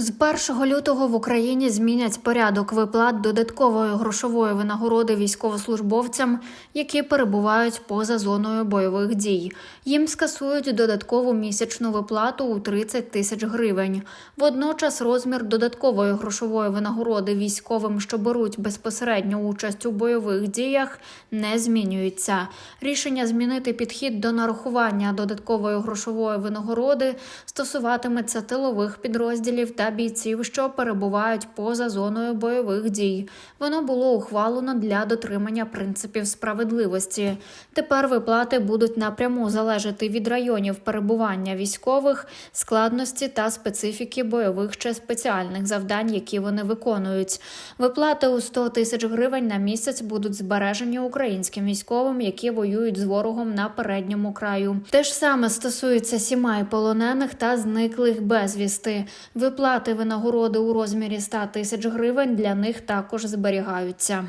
З 1 лютого в Україні змінять порядок виплат додаткової грошової винагороди військовослужбовцям, які перебувають поза зоною бойових дій. Їм скасують додаткову місячну виплату у 30 тисяч гривень. Водночас розмір додаткової грошової винагороди військовим, що беруть безпосередню участь у бойових діях, не змінюється. Рішення змінити підхід до нарахування додаткової грошової винагороди стосуватиметься тилових підрозділів та бійців, що перебувають поза зоною бойових дій. Воно було ухвалено для дотримання принципів справедливості. Тепер виплати будуть напряму залежати від районів перебування військових, складності та специфіки бойових чи спеціальних завдань, які вони виконують. Виплати у 100 тисяч гривень на місяць будуть збережені українським військовим, які воюють з ворогом на передньому краю. Те ж саме стосується сімей полонених та зниклих безвісти. Виплати винагороди у розмірі 100 тисяч гривень для них також зберігаються.